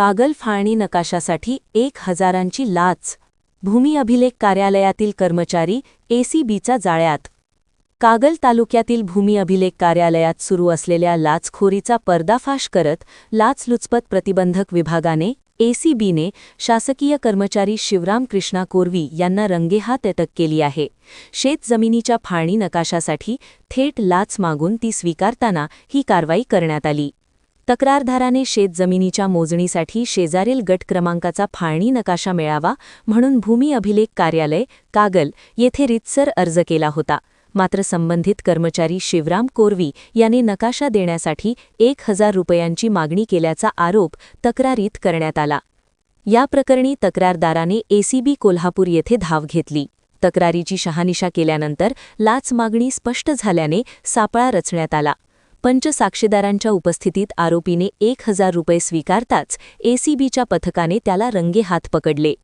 कागल फाळणी नकाशासाठी एक हजारांची लाच भूमी अभिलेख कार्यालयातील कर्मचारी एसीबीचा जाळ्यात. कागल तालुक्यातील भूमी अभिलेख कार्यालयात सुरू असलेल्या लाचखोरीचा पर्दाफाश करत लाचलुचपत प्रतिबंधक विभागाने एसीबीने शासकीय कर्मचारी शिवराम कृष्णा कोरवी यांना रंगेहात अटक केली आहे. शेतजमिनीच्या फाळणी नकाशासाठी थेट लाच मागून ती स्वीकारताना ही कारवाई करण्यात आली. तक्रारदाराने शेतजमिनीच्या मोजणीसाठी शेजारील गट क्रमांकाचा फाळणी नकाशा मिळावा म्हणून भूमी अभिलेख कार्यालय कागल येथे रितसर अर्ज केला होता. मात्र संबंधित कर्मचारी शिवराम कोरवी याने नकाशा देण्यासाठी एक हजार रुपयांची मागणी केल्याचा आरोप तक्रारीत करण्यात आला. या प्रकरणी तक्रारदाराने एसीबी कोल्हापूर येथे धाव घेतली. तक्रारीची शहानिशा केल्यानंतर लाच मागणी स्पष्ट झाल्याने सापळा रचण्यात आला. पंच साक्षीदारांच्या उपस्थितीत आरोपीने एक हजार रुपये स्वीकारताच एसीबीच्या पथकाने त्याला रंगेहात पकडले.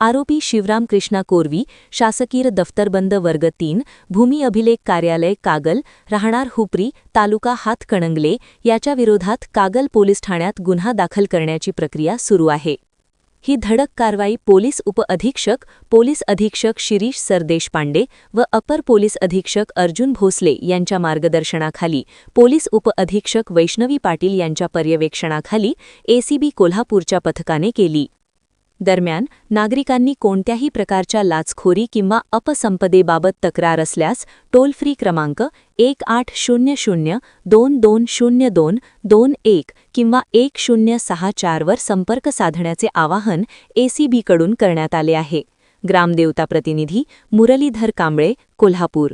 आरोपी शिवराम कृष्णा कोरवी शासकीय दफ्तरबंद वर्ग तीन भूमी अभिलेख कार्यालय कागल राहणार हुपरी तालुका हातकणंगले याच्या विरोधात कागल पोलीस ठाण्यात गुन्हा दाखल करण्याची प्रक्रिया सुरू आहे. ही धडक कारवाई पोलीस उपअधीक्षक पोलीस अधीक्षक शिरीष सरदेशपांडे व अपर पोलीस अधीक्षक अर्जुन भोसले यांच्या मार्गदर्शनाखाली पोलीस उपअधीक्षक वैष्णवी पाटील यांच्या पर्यवेक्षणाखाली एसीबी कोल्हापूरच्या पथकाने केली. दरम्यान नागरिकांनी कोणत्याही प्रकारच्या लाचखोरी किंवा अपसंपदेबाबत तक्रार असल्यास टोल फ्री क्रमांक एक आठ शून्य शून्य दोन दोन शून्य दोन दोन एक किंवा एक शून्य सहा चारवर संपर्क साधण्याचे आवाहन एसीबीकडून करण्यात आले आहे. ग्रामदेवता प्रतिनिधी मुरलीधर कांबळे कोल्हापूर.